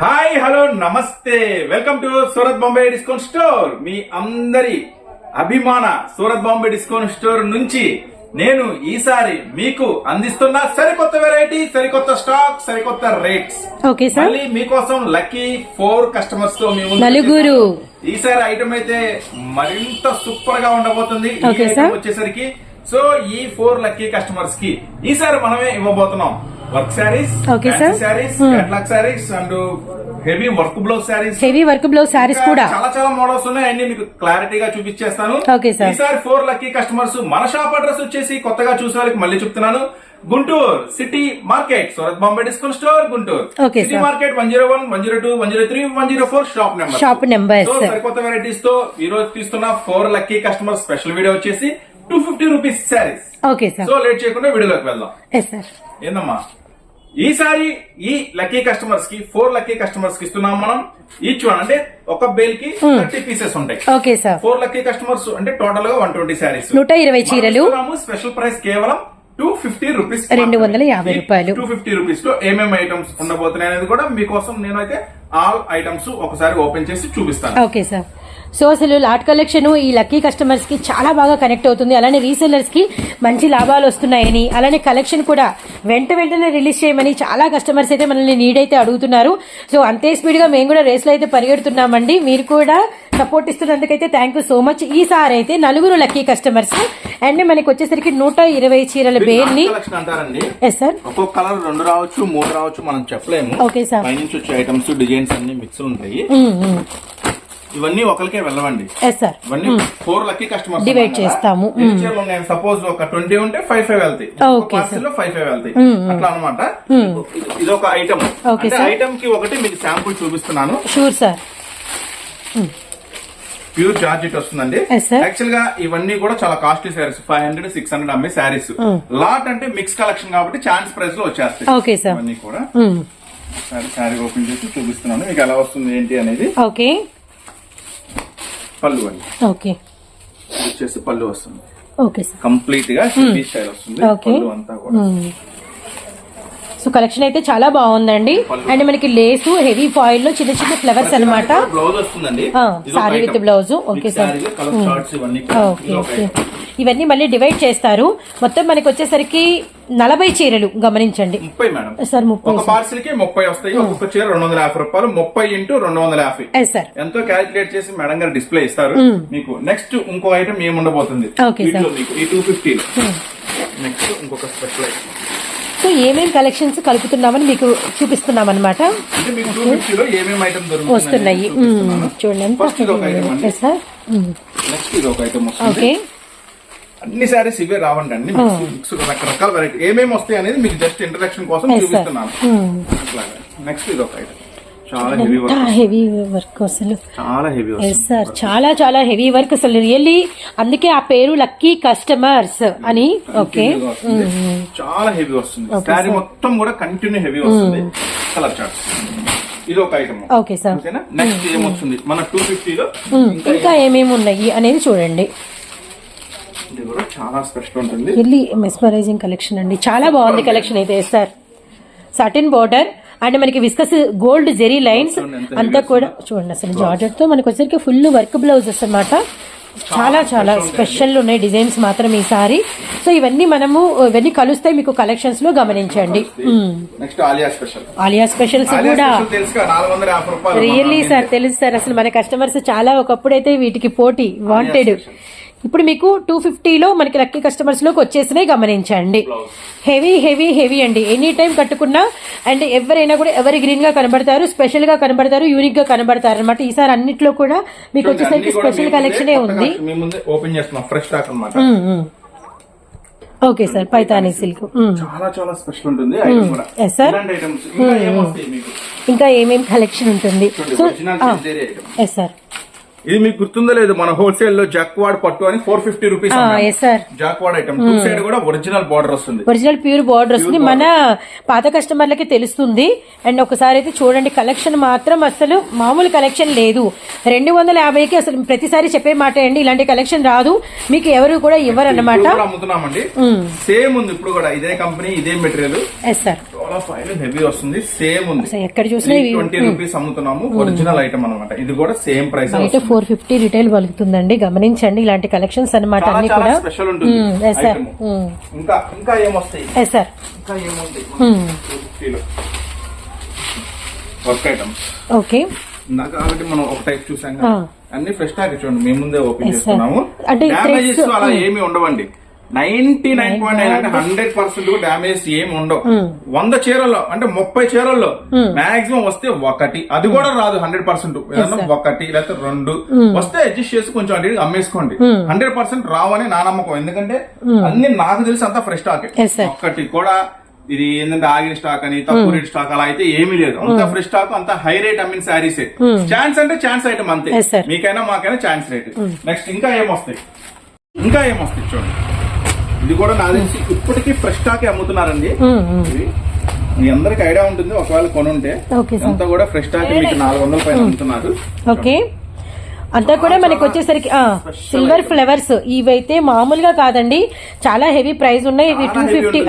Hi hello నమస్తే. Welcome to Surat Bombay discount store. మీ అందరి అభిమాన సూరత్ బాంబే డిస్కౌంట్ స్టోర్ నుంచి నేను ఈసారి మీకు అందిస్తున్న సరికొత్త వెరైటీ సరికొత్త స్టాక్ సరికొత్త రేట్స్ ఓకే సార్ మళ్ళీ మీకోసం లక్కీ ఫోర్ కస్టమర్స్తో మీ ముందుకు నలుగురు. ఈసారి ఐటమ్ అయితే మరింత సూపర్గా ఉండబోతుంది. వచ్చేసరికి సో ఈ ఫోర్ లక్కీ కస్టమర్స్కి ఈసారి మనమే ఇవ్వబోతున్నాం. Work saris okay, sir. Saris Hmm. Catalogue saris and heavy work blouse saris. Heavy work blouse saris కూడా. చాలా చాలా మోడల్స్ ఉన్నాయి. అన్ని మీకు క్లారిటీగా చూపించేస్తాను. Okay, sir. ఈసారి ఫోర్ లక్కీ కస్టమర్స్ మన షాప్ అడ్రస్ వచ్చేసి కొత్తగా చూసే వాళ్ళకి మళ్ళీ చెప్తున్నాను. Guntur city market Surat Bombay discount store Guntur. City. Market one zero one one zero two one zero three one zero four shop number shop numbers so సరికొత్త వెరైటీస్తో ఈ రోజు తీస్తున్న four lucky customer special video వచ్చేసి two fifty rupees saris okay sir so late చేయకుండా వీడియోలోకి వెళ్దాం. Yes sir ఏందమ్మా? ఈసారి ఈ లక్కీ కస్టమర్స్కి ఫోర్ లక్కీ కస్టమర్స్కి ఇస్తున్నాం మనం. ఈచ్ వన్ అంటే ఒక బేల్కి థర్టీ పీసెస్ ఉంటాయి. Okay sir four lucky customers అంటే టోటల్గా వన్ ట్వంటీ శారీస్ నూట ఇరవై చీరలు. స్పెషల్ ప్రైస్ కేవలం టూ ఫిఫ్టీ రూపీస్ రెండు వందల యాభై రూపాయలు. టూ ఫిఫ్టీ రూపీస్లో ఏమేమి ఐటమ్స్ ఉండబోతున్నాయి అనేది కూడా మీకోసం నేనైతే ఆల్ ఐటమ్స్ ఒకసారి ఓపెన్ చేసి చూపిస్తాను. ఓకే సార్ సో అసలు లాట్ కలెక్షన్ ఈ లక్కీ కస్టమర్స్కి చాలా బాగా కనెక్ట్ అవుతుంది. అలానే రీసెల్లర్స్కి మంచి లాభాలు వస్తున్నాయని అలానే కలెక్షన్ కూడా వెంట వెంటనే రిలీజ్ చేయమని చాలా కస్టమర్స్ అయితే మనల్ని నీడ్ అయితే అడుగుతున్నారు. సో అంతే స్పీడ్గా మేము కూడా రేస్లో అయితే పరిగెడుతున్నామండి. మీరు కూడా సపోర్ట్ ఇస్తున్నందుకైతే థ్యాంక్ యూ సో మచ్ ఈసారి అయితే నలుగురు లక్కీ కస్టమర్స్ అండ్ మనకి వచ్చేసరికి నూట ఇరవై చీరల బేర్ని ఎస్ సార్ ఒక్కొక్క కలర్ రెండు రావచ్చు మూడు రావచ్చు మనం చెప్పలేము. ఓకే సార్ పైనుంచి వచ్చే ఐటమ్స్ డిజైన్స్ అన్ని మిక్స్ ఉంటాయి. ఇవన్నీ ఒకరికే వెళ్ళవండి. సార్ ఇవన్నీ ఫోర్ లక్కీ కస్టమర్స్ Divide చేస్తాము. సపోజ్ ఒక ట్వంటీ ఉంటే ఫైవ్ ఫైవ్ వెళ్తాయి పార్సల్లో ఫైవ్ ఫైవ్ వెళ్తాయి అట్లా అనమాట ఇది ఒక ఐటమ్. ఐటమ్కి ఒకటి మీకు శాంపుల్ చూపిస్తున్నాను. షూర్ సార్ ప్యూర్ జార్జెట్ వస్తుందండి. యాక్చువల్గా ఇవన్నీ కూడా చాలా costly saris five hundred six hundred అమ్మే శారీస్ లాట్ అంటే మిక్స్ కలెక్షన్ కాబట్టి ఛాన్స్ ప్రైస్లో వచ్చేస్తాయి. ఇవన్నీ కూడా. శారీ ఓపెన్ చేసి చూపిస్తున్నాను. మీకు ఎలా వస్తుంది ఏంటి అనేది. ఓకే పళ్ళు అండి. ఓకే. వచ్చేసి పళ్ళు వస్తుంది. Okay sir. కంప్లీట్గా స్టైల్ వస్తుంది. పళ్ళు అంతా కూడా. సో కలెక్షన్ అయితే చాలా బాగుందండి. అండ్ మనకి లేసు హెవీ ఫాయిల్లో చిన్న చిన్న ఫ్లవర్స్ బ్లౌజ్ వస్తుందండి. ఒక sari. With blouse okay sir. Okay okay. ఇవన్నీ మళ్ళీ డివైడ్ చేస్తారు. మొత్తం మనకి వచ్చేసరికి నలభై చీరలు గమనించండి. ముప్పై మేడం. సార్ ముప్పై ఒక పార్సిల్కి ముప్పై వస్తాయి ఒక్కొక్క చీర రెండు వందల యాభై రూపాయలు ముప్పై ఇంటూ రెండు వందల యాభై. సార్ ఎంతో క్యాలిక్యులేట్ చేసి మేడం గారు డిస్ప్లే ఇస్తారు. మీకు నెక్స్ట్ ఇంకో ఐటమ్ ఏముండబోతుంది? వీటిలో sir. మీకు ఈ టూ ఫిఫ్టీలో నెక్స్ట్ ఇంకొక స్పెషల్ ఐటమ్ సో ఏమేం కలెక్షన్స్ కలుపుతున్నామని మీకు చూపిస్తున్నాం అనమాట ఏమేమి వస్తున్నాయి. చూడండి. సార్ ఓకే అన్ని సారీస్ ఇవే రావండి మిక్స్ మిక్స్ రకరకాల వెరైటీ ఏమేమి వస్తాయి అనేది మీకు జస్ట్ ఇంట్రడక్షన్ కోసం. చూపిస్తున్నాను. నెక్స్ట్ ఇది ఒక ఐటమ్ చాలా హెవీ వర్క్ అసలు. చాలా హెవీ ఎస్ వస్తుంది. సార్ చాలా చాలా హెవీ వర్క్ అసలు. రియల్లీ అందుకే ఆ పేరు లక్కీ కస్టమర్స్ అని. ఓకే వస్తుంది. చాలా హెవీ వస్తుంది. శారీ మొత్తం కూడా కంటిన్యూ హెవీ వస్తుంది. కలర్ చార్ట్స్ ఇది ఒక ఐటమ్ ఓకే సార్ నెక్స్ట్ ఏమొస్తుంది? మన టూ ఫిఫ్టీలో ఇంకా ఏమేమి ఉన్నాయి అనేది చూడండి. చాలా స్పెషల్ ఉంటుంది. రియల్లీ మెస్మరైజింగ్ కలెక్షన్ అండి. చాలా బాగుంది కలెక్షన్ అయితే సార్ సటిన్ బోర్డర్ అండ్ మనకి విస్కస్ గోల్డ్ జెరీ లైన్స్ అంతా కూడా చూడండి అసలు జార్జెట్తో మనకి వచ్చరికి ఫుల్ వర్క్ బ్లౌజెస్ అన్నమాట. చాలా చాలా స్పెషల్ ఉన్నాయి డిజైన్స్ మాత్రం ఈసారి సో ఇవన్నీ మనము ఇవన్నీ కలుస్తాయి మీకు కలెక్షన్స్లో గమనించండి ఆలియా స్పెషల్ ఆలియా స్పెషల్స్ ఆలియా కూడా రియల్లీ సార్ తెలుసు సార్ అసలు మన కస్టమర్స్ చాలా ఒకప్పుడైతే వీటికి పోటీ వాంటెడ్ ఇప్పుడు మీకు టూ ఫిఫ్టీలో మనకి లక్కీ కస్టమర్స్లోకి వచ్చేసినాయి గమనించండి. హెవీ హెవీ హెవీ అండి. ఎనీ టైం కట్టుకున్నా అండ్ ఎవరైనా కూడా ఎవరి గ్రీన్గా కనబడతారు స్పెషల్గా కనబడతారు యూనిక్గా కనబడతారు అనమాట ఈసారి అన్నిట్లో కూడా మీకు వచ్చేసరికి స్పెషల్ కలెక్షనే ఉంది. మీ ముందే ఓపెన్ చేస్తున్నాం ఫ్రెష్ స్టాక్ అన్నమాట. ఓకే సార్ పైతానీ సిల్క్ చాలా చాలా స్పెషల్ ఉంటుంది ఐటమ్స్ ఇంకా ఏమొస్తాయి మీకు? ఇంకా ఏమేం కలెక్షన్ ఉంటుంది? సో ఎస్ సార్ ఇది మీకు గుర్తుందో లేదు మన హోల్సేల్లో జాక్వాడ్ పట్టు అని four fifty rupees jacquard item two side కూడా ఒరిజినల్ బార్డర్ వస్తుంది. ఒరిజినల్ ప్యూర్ బార్డర్ వస్తుంది. మన పాత కస్టమర్లకి తెలుస్తుంది. అండ్ ఒకసారి అయితే చూడండి కలెక్షన్ మాత్రం అసలు మామూలు కలెక్షన్ లేదు. రెండు వందల యాభైకి అసలు ప్రతిసారి చెప్పే మాట అండి ఇలాంటి కలెక్షన్ రాదు. మీకు ఎవరు కూడా ఇవ్వరు అన్నమాట అమ్ముతున్నామండి. సేమ్ ఉంది ఇప్పుడు కూడా ఇదే కంపెనీ ఇదే మెటీరియల్ ఎస్ సార్ చాలా ఫైల్ హెవీ వస్తుంది. సేమ్ ఉంది. ఎక్కడ చూసినా ట్వంటీ రూపీస్ అమ్ముతున్నాము. ఒరిజినల్ ఐటమ్ అన్నమాట. ఇది కూడా సేమ్ ప్రైస్ బయట ఫోర్ ఫిఫ్టీ రిటైల్ పలుకుతుందండి గమనించండి ఇలాంటి కలెక్షన్స్ అన్నమాట చాలా అన్ని కూడా. స్పెషల్ ఉంటుంది. ఇంకా ఇంకా ఏమొస్తాయి? సార్ ఇంకా ఏముంది? వర్క్ ఐటమ్స్ ఓకే ఇందాక ఆల్రెడీ మనం ఒక టైప్ చూసాం. ఆ. అన్ని ఫ్రెష్ ప్యాక్ చూడండి. మేము ముందే ఓపెన్. చేస్తున్నాము. అంటే అలా ఏమి ఉండవండి. నైన్టీ నైన్ పాయింట్ నైన్ అంటే హండ్రెడ్ పర్సెంట్ డ్యామేజ్ ఏమి ఉండవు వంద చీరల్లో అంటే ముప్పై చీరల్లో మాక్సిమం వస్తే ఒకటి. అది కూడా రాదు హండ్రెడ్ పర్సెంట్. ఒకటి లేకపోతే రెండు. వస్తే అడ్జస్ట్ చేసి కొంచెం అటు అమ్మేసుకోండి. హండ్రెడ్ పర్సెంట్ రావని నా నమ్మకం. ఎందుకంటే అన్ని నాకు తెలిసి అంతా ఫ్రెష్ స్టాక్. ఒక్కటి కూడా ఇది ఏంటంటే ఆగిన స్టాక్ అని తక్కువ రేట్ స్టాక్ అలా అయితే ఏమీ లేదు. అంత ఫ్రెష్ స్టాక్ అంత హై రేట్ అమ్మిన శారీస్ ఛాన్స్ అంటే ఛాన్స్ ఐటమ్ అంతే. మీకైనా మాకైనా ఛాన్స్ రేట్ నెక్స్ట్ ఇంకా ఏమొస్తాయి ఇంకా ఏమొస్తాయి చూడండి. ఇది కూడా నాకు తెలిసి ఇప్పటికీ ఫ్రెష్ స్టాక్ అమ్ముతున్నారండి. మీ అందరికి ఐడియా ఉంటుంది ఒకవేళ కొనుంటే. అంతా కూడా ఫ్రెష్ స్టాక్ మీకు నాలుగు వందల పైన అమ్ముతున్నారు. ఓకే. అంతా కూడా మనకి వచ్చేసరికి సిల్వర్ ఫ్లవర్స్ ఇవైతే మామూలుగా కాదండి. చాలా హెవీ ప్రైస్ ఉన్నాయి. ఇది టూ ఫిఫ్టీ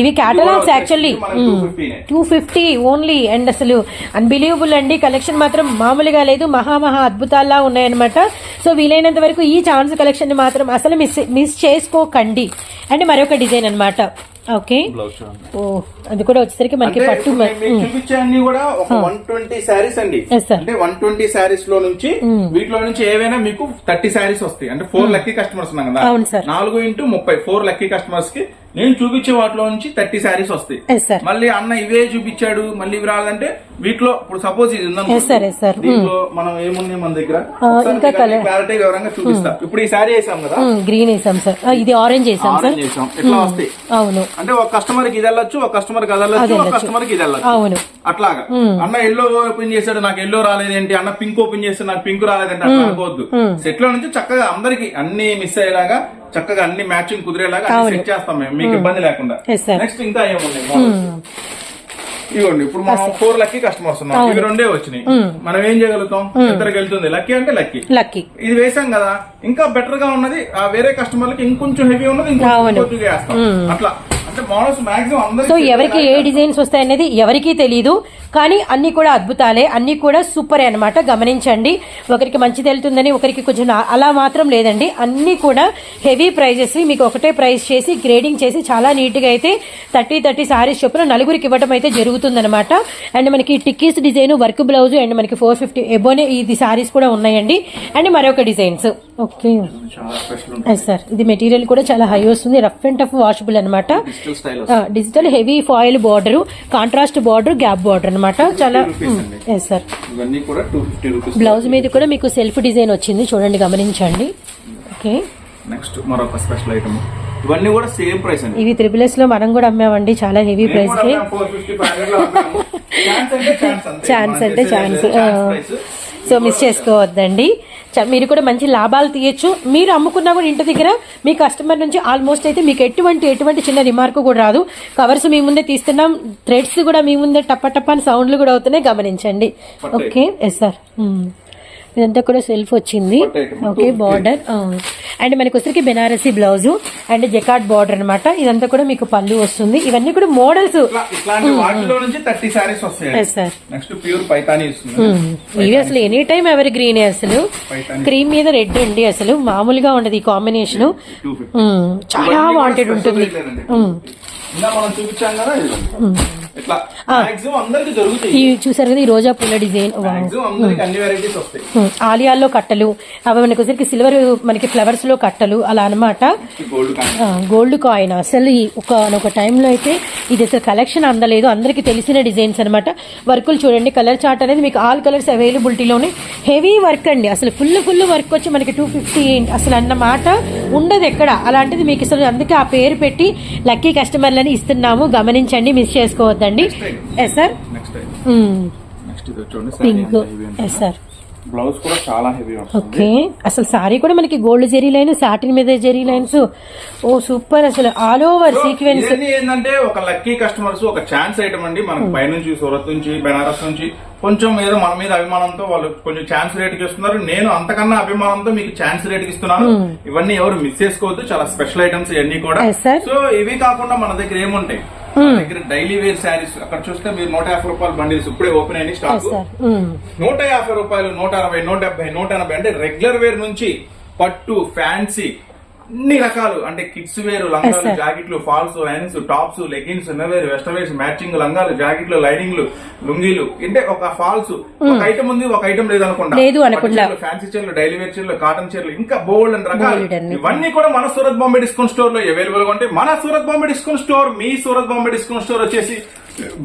ఇవి క్యాటలాగ్స్ యాక్చువల్లీ కూడా వచ్చేసి మనకి 250 నే. టూ ఫిఫ్టీ ఓన్లీ అండ్ అసలు అన్బిలీవబుల్ అండి. కలెక్షన్ మాత్రం మామూలుగా లేదు. మహా మహా అద్భుతాల్లా ఉన్నాయన్నమాట. సో వీలైనంత వరకు ఈ ఛాన్స్ కలెక్షన్ మాత్రం అసలు మిస్ మిస్ చేసుకోకండి. అండ్ మరొక డిజైన్ అన్నమాట. ఓకే. ఓ అది కూడా వచ్చేసరికి మనకి పట్టు చూపించే కూడా ఒక వన్ ట్వంటీ శారీస్ అండి. అంటే వన్ ట్వంటీ శారీస్లో నుంచి వీటిలో నుంచి ఏవైనా మీకు థర్టీ శారీస్ వస్తాయి. అంటే ఫోర్ లక్కీ కస్టమర్స్ ఉన్నాం కదా. నాలుగు ఇంటూ ముప్పై ఫోర్ లక్కీ కస్టమర్స్కి నేను చూపించే వాటిలో నుంచి థర్టీ శారీస్ వస్తాయి. మళ్ళీ అన్న ఇవే చూపించాడు మళ్ళీ ఇవి రాదంటే వీటిలో ఇప్పుడు సపోజ్ ఇది sir. దీంట్లో మనం ఏముంది మన దగ్గర. క్లారిటీ వివరంగా చూపిస్తా. ఇప్పుడు ఈ శారీ వేసాం కదా? గ్రీన్ వేసాం సార్ ఇది ఆరెంజ్ వేసాం సార్ వేసాం. ఇట్లా వస్తాయి? అవును. అంటే ఒక కస్టమర్కి ఇది వెళ్ళొచ్చు ఒక కస్టమర్కి వెళ్ళొచ్చు ఒక. కస్టమర్కి ఇది వెళ్ళొచ్చు. అవును. అట్లాగా. అన్న ఎల్లో ఓపెన్ చేశాడు నాకు ఎల్లో రాలేదేంటి? అన్న పింక్ ఓపెన్ చేస్తే నాకు పింక్ రాలేదంటే అట్లా అనుకోవద్దు. సెట్లో నుంచి చక్కగా అందరికి అన్ని మిస్ అయ్యేలాగా చక్కగా అన్ని మ్యాచింగ్ కుదిరేలాగా సెట్ చేస్తాం మేము. మీకు ఇబ్బంది లేకుండా. నెక్స్ట్ ఇంకా ఏమున్నాయి? ఇవ్వండి ఇప్పుడు మనం ఫోర్ లక్కీ కస్టమర్స్ ఉన్నాం. ఇవి రెండే వచ్చినాయి. మనం ఏం చేయగలుగుతాం? ఇద్దరికి వెళ్తుంది. లక్కీ అంటే లక్కీ లక్కీ ఇది వేసాం కదా ఇంకా బెటర్గా ఉన్నది ఆ వేరే కస్టమర్లకి ఇంకొంచెం హెవీ ఉన్నది. ఇంకొంచెం వేస్తాం. అట్లా. సో ఎవరికి ఏ డిజైన్స్ వస్తాయనేది ఎవరికీ తెలియదు కానీ అన్ని కూడా అద్భుతాలే అన్ని కూడా సూపర్ అన్నమాట. గమనించండి. ఒకరికి మంచి తెలుతుందని ఒకరికి కొంచెం అలా మాత్రం లేదండి. అన్ని కూడా హెవీ ప్రైజెస్ మీకు ఒకటే ప్రైస్ చేసి గ్రేడింగ్ చేసి చాలా నీట్గా అయితే థర్టీ థర్టీ సారీస్ చొప్పున నలుగురికి ఇవ్వడం అయితే జరుగుతుందన్నమాట. అండ్ మనకి టిక్కీస్ డిజైన్ వర్క్ బ్లౌజ్ అండ్ మనకి ఫోర్ ఫిఫ్టీ ఎబోనే ఇది సారీస్ కూడా ఉన్నాయండి. అండ్ మరొక డిజైన్స్ ఓకే ఎస్ సార్ ఇది మెటీరియల్ కూడా చాలా హై వస్తుంది. రఫ్ అండ్ టఫ్ వాషబుల్ అనమాట digital heavy foil border contrast border gap border అనమాట చాలా. ఎస్ సార్ బ్లౌజ్ మీద కూడా మీకు సెల్ఫ్ డిజైన్ వచ్చింది. చూడండి గమనించండి. ఓకే నెక్స్ట్ మరొక స్పెషల్ ఐటమ్ ఇవన్నీ కూడా సేమ్ ప్రైస్ అండి. ఇవి త్రిబుల్ ఎస్లో మనం కూడా అమ్మామండి. చాలా హెవీ ప్రైస్కి ఛాన్స్ అంటే ఛాన్స్ సో మిస్ చేసుకోవద్దండి. మీరు కూడా మంచి లాభాలు తీయచ్చు. మీరు అమ్ముకున్నా కూడా ఇంటి దగ్గర మీ కస్టమర్ నుంచి ఆల్మోస్ట్ అయితే మీకు ఎటువంటి ఎటువంటి చిన్న రిమార్క్ కూడా రాదు. కవర్స్ మీ ముందే తీస్తున్నాం. థ్రెడ్స్ కూడా మీ ముందే టప్ప టప్ప అని సౌండ్లు కూడా అవుతున్నాయి. గమనించండి. ఓకే ఎస్ సార్ ఇదంతా కూడా సెల్ఫ్ వచ్చింది. ఓకే బార్డర్ అండ్ మనకి వచ్చరికి Banarasi blouse and jacquard border అన్నమాట. ఇదంతా కూడా మీకు పళ్ళు వస్తుంది. ఇవన్నీ కూడా మోడల్స్. ఇవి అసలు ఎనీ టైం ఎవరి గ్రీన్ అసలు. క్రీమ్ మీద రెడ్ అండి అసలు. మామూలుగా ఉండదు ఈ కాంబినేషన్ చాలా వాంటెడ్ ఉంటుంది. ఇట్లా మాక్సిమం అందరికి ఇవి చూసారు కదా ఈ రోజా పూల డిజైన్. మాక్సిమం అందరికి అన్ని వెరైటీస్ వస్తాయి. ఆలియాల్లో కట్టలు అవి మనకి వచ్చరికి సిల్వర్ మనకి ఫ్లవర్స్లో కట్టలు అలా అన్నమాట. గోల్డ్ కాయిన్ అసలు ఒక ఒక టైంలో అయితే ఇది అసలు కలెక్షన్ అందలేదు. అందరికి తెలిసిన డిజైన్స్ అన్నమాట. వర్కులు చూడండి కలర్ చార్ట్ అనేది మీకు ఆల్ కలర్స్ అవైలబిలిటీలోనే హెవీ వర్క్ అండి. అసలు ఫుల్ ఫుల్ వర్క్ వచ్చి మనకి టూ ఫిఫ్టీ అసలు అన్న మాట ఉండదు ఎక్కడ. అలాంటిది మీకు అసలు అందుకే ఆ పేరు పెట్టి లక్కీ కస్టమర్లని ఇస్తున్నాము. గమనించండి మిస్ చేసుకోవద్దండి. Yes sir? చూడండి పింక్ ఎస్ సార్? బ్లౌజ్ కూడా చాలా హెవీ ఓకే. అసలు సారీ కూడా మనకి గోల్డ్ జెరీ లైన్ సాటిన్ మీద జెరీ లైన్స్ ఓ సూపర్ అసలు. ఆల్ ఓవర్ సీక్వెన్స్ ఏంటంటే ఒక లక్కీ కస్టమర్స్ ఒక ఛాన్స్ ఐటమ్ అండి. మనకు పైనుంచి సూరత్ నుంచి బెనారస్ నుంచి కొంచెం ఏదో మన మీద అభిమానంతో వాళ్ళు కొంచెం ఛాన్స్ రేట్కి ఇస్తున్నారు నేను అంతకన్నా అభిమానంతో మీకు ఛాన్స్ రేట్కి ఇస్తున్నాను. ఇవన్నీ ఎవరు మిస్ చేసుకోవద్దు. చాలా స్పెషల్ ఐటమ్స్ ఇవన్నీ కూడా. సో ఇవి కాకుండా మన దగ్గర ఏముంటాయి? Hmm. దగ్గర డైలీ వేర్ శారీస్ అక్కడ చూస్తే మీరు నూట యాభై రూపాయల బండిల్స్ ఇప్పుడే ఓపెన్ అయిన స్టాక్ మ్మ్. నూట యాభై రూపాయలు నూట అరవై నూట డెబ్బై నూట ఎనభై అంటే రెగ్యులర్ వేర్ నుంచి పట్టు ఫ్యాన్సీ అన్ని రకాలు అంటే కిడ్స్ వేర్ లంగాలు. జాకెట్లు falls lines tops leggings innerwear western wears matching లంగాలు జాకెట్లు లైనింగ్లు లుంగీలు అంటే ఒక ఫాల్స్ ఒక ఐటమ్ ఉంది ఒక ఐటమ్ లేదు అనుకుంటా. ఫ్యాన్సీ చీరలు డైలీ వేర్ చీరలు కాటన్ చీరలు ఇంకా బోల్డ్ అని రకాలు. ఇవన్నీ కూడా మన సూరత్ బాంబే డిస్కౌంట్ స్టోర్లో అవైలబుల్గా ఉంటాయి మన సూరత్ బాంబే డిస్కౌంట్ స్టోర్ మీ సూరత్ బాంబే డిస్కౌంట్ స్టోర్ వచ్చేసి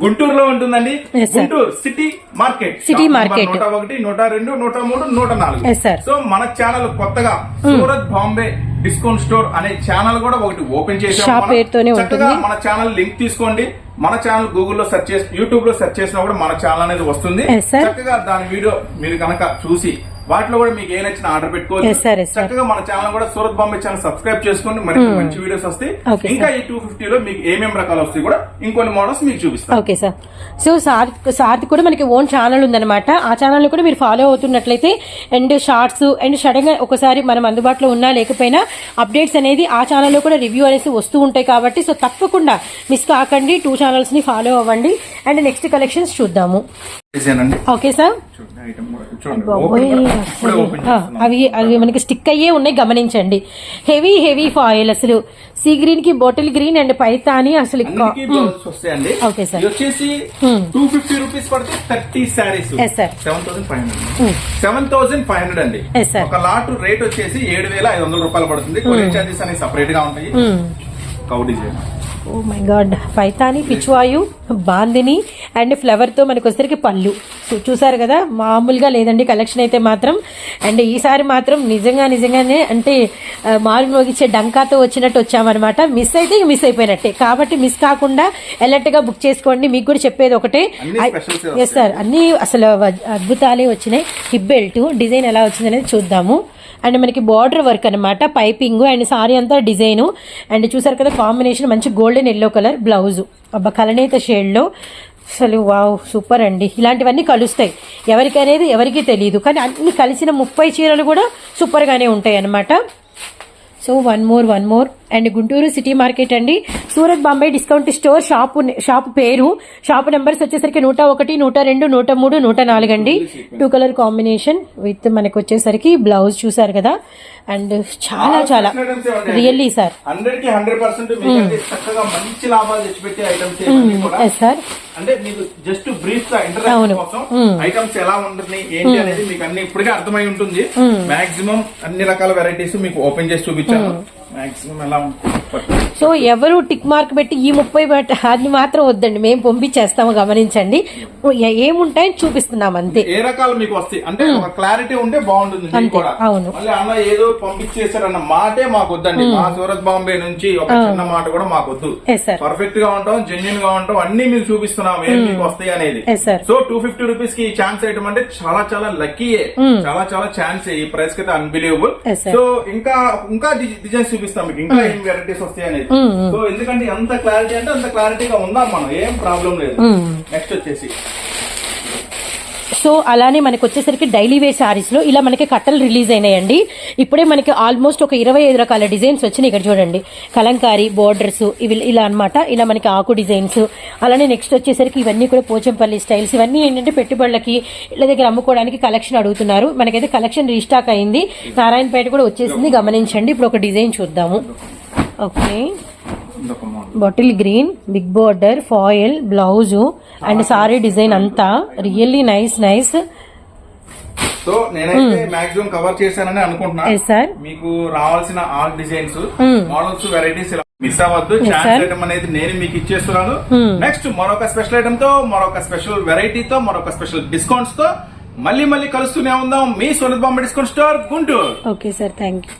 గుంటూరులో ఉంటుందండి. Guntur city market number market. నూట ఒకటి నూట రెండు నూట మూడు నూట నాలుగు. సో మన ఛానల్ కొత్తగా సూరత్ బాంబే డిస్కౌంట్ స్టోర్ అనే ఛానల్ కూడా ఒకటి ఓపెన్ చేసాం మనం. ఛానల్ లింక్ తీసుకోండి మన ఛానల్ గూగుల్లో సెర్చ్ చేసి యూట్యూబ్లో సెర్చ్ చేసినా కూడా మన ఛానల్ అనేది వస్తుంది. చక్కగా దాని వీడియో మీరు కనుక చూసి వాటిలో కూడా మీకు ఏ నచ్చిన ఆర్డర్ పెట్టుకోవచ్చు. చక్కగా మన ఛానల్ కూడా సూరత్ బాంబే ఛానల్ సబ్స్క్రైబ్ చేసుకోండి. మనకి మంచి వీడియోస్ వస్తాయి. ఇంకా. ఈ టూ ఫిఫ్టీలో మీకు ఏమేమి రకాలు వస్తాయి కూడా ఇంకొన్ని మోడల్స్ మీకు చూపిస్తాం ఓకే సార్ సో సార్ సార్ది కూడా మనకి ఓన్ ఛానల్ ఉందన్నమాట. ఆ ఛానల్ కూడా మీరు ఫాలో అవుతున్నట్లయితే అండ్ షార్ట్స్ అండ్ సడన్గా ఒకసారి మనం అందుబాటులో ఉన్నా లేకపోయినా అప్డేట్స్ అనేది ఆ ఛానల్లో కూడా రివ్యూ అనేసి వస్తూ ఉంటాయి కాబట్టి సో తప్పకుండా మిస్ కాకండి. టూ ఛానల్స్ని ఫాలో అవ్వండి. అండ్ నెక్స్ట్ కలెక్షన్స్ చూద్దాము. Okay sir? అవి అవి మనకి స్టిక్ అయ్యే ఉన్నాయి గమనించండి. హెవీ హెవీ ఫాయిల్ అసలు. సీ గ్రీన్కి బాటిల్ గ్రీన్ అండ్ పైతాని అసలు Okay, sir. ఇది వచ్చేసి Hmm. టూ ఫిఫ్టీ రూపీస్ పడితే thirty sir. Seven thousand five hundred Hmm. Seven thousand five hundred అండి. ఒక లాట్ రేట్ వచ్చేసి ఏడు వేల ఐదు వందల రూపాయలు పడుతుంది. కొరియర్ చార్జెస్ అనేవి సపరేట్గా ఉంటాయి. మ్మ్. Cow design oh my god Paithani Pichwai Bandhani and ఫ్లవర్తో మనకి వచ్చేసరికి పళ్ళు చూసారు కదా? మామూలుగా లేదండి కలెక్షన్ అయితే మాత్రం. అండ్ ఈసారి మాత్రం నిజంగా నిజంగానే అంటే ఆ, మారు మోగించే డంకాతో వచ్చినట్టు వచ్చామన్నమాట. మిస్ అయితే మిస్ అయిపోయినట్టే. కాబట్టి మిస్ కాకుండా alert గా బుక్ చేసుకోండి. మీకు కూడా చెప్పేది ఒకటే. ఎస్ సార్ అన్ని అసలు అద్భుతాలే వచ్చినాయి. హిప్ బెల్ట్ డిజైన్ ఎలా వచ్చింది అనేది చూద్దాము. అండ్ మనకి బార్డర్ వర్క్ అనమాట పైపింగ్ అండ్ సారీ అంతా డిజైన్. అండ్ చూసారు కదా కాంబినేషన్ మంచి గోల్డెన్ ఎల్లో కలర్ బ్లౌజ్. అబ్బా కలనేత షేడ్లో. అసలు వావ్ సూపర్ అండి. ఇలాంటివన్నీ కలుస్తాయి. ఎవరికి అనేది ఎవరికి తెలియదు కానీ అన్ని కలిసిన ముప్పై చీరలు కూడా సూపర్గానే ఉంటాయి అన్నమాట so one more one more. And Guntur city market అండి. Surat Bombay discount store shop shop పేరు. షాప్ నెంబర్స్ వచ్చేసరికి నూట ఒకటి నూట రెండు నూట మూడు నూట నాలుగు అండి. టూ కలర్ కాంబినేషన్ విత్ మనకి వచ్చేసరికి బ్లౌజ్ చూసారు కదా. అండ్ చాలా చాలా రియల్లీ సార్ హండ్రెడ్కి హండ్రెడ్ పర్సెంట్ మీకంటే చక్కగా మంచి లాభాలు తెచ్చిపెట్టే ఐటమ్స్ ఇవన్నీ కూడా. ఎస్ సార్ అంటే మీకు జస్ట్ బ్రీఫ్గా. ఇంట్రడక్షన్ కోసం ఐటమ్స్ ఎలా ఉంటుంది ఏంటి అనేది మీకు అన్ని ఇప్పటికే అర్థమై ఉంటుంది. మాక్సిమం అన్ని రకాల వెరైటీస్ మీకు ఓపెన్ చేసి చూపించాను. మాక్సిమం ఎలా ఉంటుంది. సో ఎవరు టిక్ మార్క్ పెట్టి ఈ ముప్పై అది మాత్రం వద్దండి. మేము పంపించేస్తాము గమనించండి. ఏముంటాయని చూపిస్తున్నాం అంతే. ఏ రకాలు మీకు వస్తాయి? అంటే ఒక క్లారిటీ ఉంటే బాగుంటుంది కూడా. అవును. మళ్ళీ అన్న ఏదో పంపించేశారన్న మాటే మాకు వద్దండి. మా సూరత్ బాంబే నుంచి ఒక చిన్న మాట కూడా మాకు వద్దు. పర్ఫెక్ట్గా ఉంటాం జెన్యున్గా ఉంటాం అన్ని మీకు చూపిస్తున్నాం ఏం మీకు వస్తాయి అనేది. సో టూ ఫిఫ్టీ రూపీస్కి ఈ ఛాన్స్ ఐటమ్ అంటే చాలా చాలా లక్కీయే చాలా చాలా ఛాన్స్ ఈ ప్రైస్కి అయితే అన్బిలీవబుల్. సో ఇంకా ఇంకా డిజైన్స్ చూపిస్తాం మీకు. ఇంకా ఏం వెరైటీస్ వస్తాయి అనేది. సో ఎందుకంటే ఎంత క్లారిటీ అంటే అంత క్లారిటీగా ఉందాం మనం. ఏం ప్రాబ్లం లేదు. నెక్స్ట్ వచ్చేసి. సో అలానే మనకు వచ్చేసరికి డైలీ వేర్ సారీస్లో ఇలా మనకి కట్టలు రిలీజ్ అయినాయండి. ఇప్పుడే మనకి ఆల్మోస్ట్ ఒక ఇరవై ఐదు రకాల డిజైన్స్ వచ్చినాయి ఇక్కడ చూడండి. కలంకారీ బోర్డర్స్ ఇవి ఇలా అన్నమాట. ఇలా మనకి ఆకు డిజైన్స్ అలానే నెక్స్ట్ వచ్చేసరికి ఇవన్నీ కూడా పోచంపల్లి స్టైల్స్ ఇవన్నీ ఏంటంటే పెట్టుబడులకి ఇళ్ళ దగ్గర అమ్ముకోవడానికి కలెక్షన్ అడుగుతున్నారు. మనకైతే కలెక్షన్ రీస్టాక్ అయింది. నారాయణపేట కూడా వచ్చేసింది. గమనించండి. ఇప్పుడు ఒక డిజైన్ చూద్దాము. Okay bottle green big border foil blouse and sari design అంతా రియల్లీ నైస్ నైస్ సో నేనైతే మాక్సిమం కవర్ చేశానని అనుకుంటున్నా. ఎస్ సార్ మీకు రావాల్సిన all designs models varieties miss అవ్వద్దు. ఛాన్స్. ఐటమ్ అనేది నేను మీకు ఇచ్చేస్తున్నాను. నెక్స్ట్ మరొక స్పెషల్ ఐటమ్తో మరొక స్పెషల్ వెరైటీతో మరొక స్పెషల్ డిస్కౌంట్స్తో మళ్ళీ మళ్ళీ కలుస్తూనే ఉందాం. మీ Surat Bombay discount store Guntur. Okay sir thank you